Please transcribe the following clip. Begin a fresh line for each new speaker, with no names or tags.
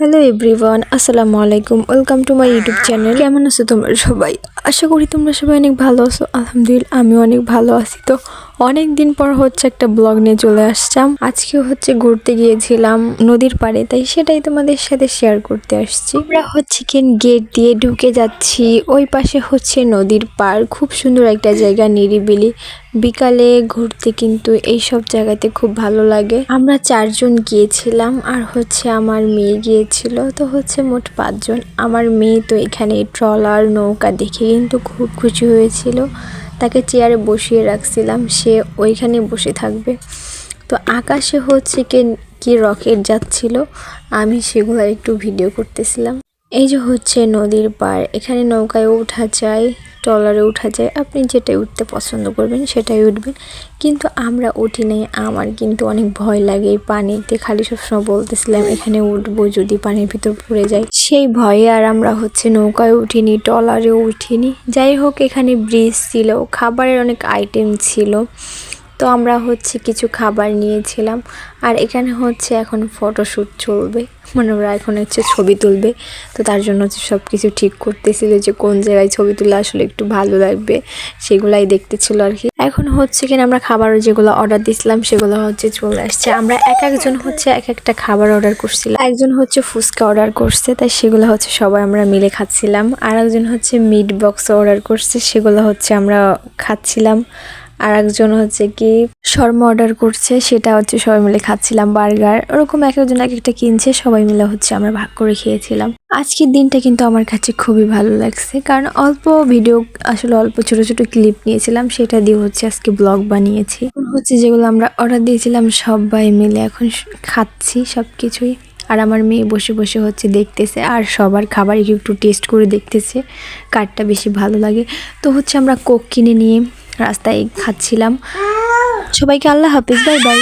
Hello everyone আসসালামু আলাইকুম welcome to my YouTube channel কেমন আছো তোমরা সবাই? আশা করি তোমরা সবাই অনেক ভালো আছো। আলহামদুলিল্লাহ আমি অনেক ভালো আছি। তো অনেক দিন পর হচ্ছে একটা ব্লগ নিয়ে চলে আসলাম। আজকে হচ্ছে ঘুরতে গিয়েছিলাম নদীর পাড়ে, তাই সেটাই তোমাদের সাথে শেয়ার করতে আসছি। আমরা হচ্ছে কেন গেট দিয়ে ঢুকে যাচ্ছি, ওই পাশে হচ্ছে নদীর পাড়। খুব সুন্দর একটা জায়গা, নিরিবিলি। বিকালে ঘুরতে কিন্তু এই সব জায়গাতে খুব ভালো লাগে। আমরা চারজন গিয়েছিলাম আর হচ্ছে আমার মেয়ে গিয়েছিল। তো হচ্ছে মোট পাঁচজন। আমার মেয়ে তো এখানে ট্রলার নৌকা দেখে কিন্তু খুব খুশি হয়েছিল। তাকে চেয়ারে বসিয়ে রাখছিলাম। সে ওইখানে বসে থাকবে। তো আকাশে হচ্ছে কে, কি রকেট যাচ্ছিল, আমি সেগুলো একটু ভিডিও করতেছিলাম। এই যে হচ্ছে নদীর পাড়। এখানে নৌকায় ওঠা যায়। ট্রলারে উঠা যায়, আপনি যেটাই উঠতে পছন্দ করবেন সেটাই উঠবেন। কিন্তু আমরা উঠি নাই, আমার কিন্তু অনেক ভয় লাগে এই পানিতে। খালি সবসময় বলতেছিলাম, এখানে উঠবো যদি পানির ভিতর পড়ে যায়। সেই ভয়ে আর আমরা হচ্ছে নৌকায় উঠিনি, ট্রলারেও উঠিনি। যাই হোক, এখানে ব্রিজ ছিল, খাবারের অনেক আইটেম ছিল। তো আমরা হচ্ছে কিছু খাবার নিয়েছিলাম। আর এখানে হচ্ছে এখন ফটোশ্যুট চলবে। মানে ওরা এখন হচ্ছে ছবি তুলবে। তো তার জন্য হচ্ছে সব কিছু ঠিক করতেছিল যে কোন জায়গায় ছবি তুলে আসলে একটু ভালো লাগবে। সেগুলাই দেখতেছিল আর কি। এখন হচ্ছে কিনা আমরা খাবার যেগুলো অর্ডার দিয়েছিলাম সেগুলো হচ্ছে চলে আসছে। আমরা এক একজন হচ্ছে এক একটা খাবার অর্ডার করছিলাম। একজন হচ্ছে ফুচকা অর্ডার করছে, তাই সেগুলো হচ্ছে সবাই আমরা মিলে খাচ্ছিলাম। আর একজন হচ্ছে মিট বক্স অর্ডার করছে, সেগুলো হচ্ছে আমরা খাচ্ছিলাম। আর একজন হচ্ছে কি, শর্মা অর্ডার করছে, সেটা হচ্ছে সবাই মিলে খাচ্ছিলাম বার্গার। ওরকম এক একজন এক একটা কিনছে, সবাই মিলে হচ্ছে আমরা ভাগ করে খেয়েছিলাম। আজকের দিনটা কিন্তু আমার কাছে খুবই ভালো লাগছে, কারণ অল্প ভিডিও আসলে অল্প ছোট ছোট ক্লিপ নিয়েছিলাম, সেটা দিয়ে হচ্ছে আজকে ব্লগ বানিয়েছি। হচ্ছে যেগুলো আমরা অর্ডার দিয়েছিলাম, সবাই মিলে এখন খাচ্ছি সব কিছুই আর আমার মেয়ে বসে বসে হচ্ছে দেখতেছে, আর সবার খাবার একটু টেস্ট করে দেখতেছে, কারটা বেশি ভালো লাগে। তো হচ্ছে আমরা কোক কিনে নিয়ে রাস্তায় খাচ্ছিলাম। সবাইকে আল্লাহ হাফিজ বাই বাই।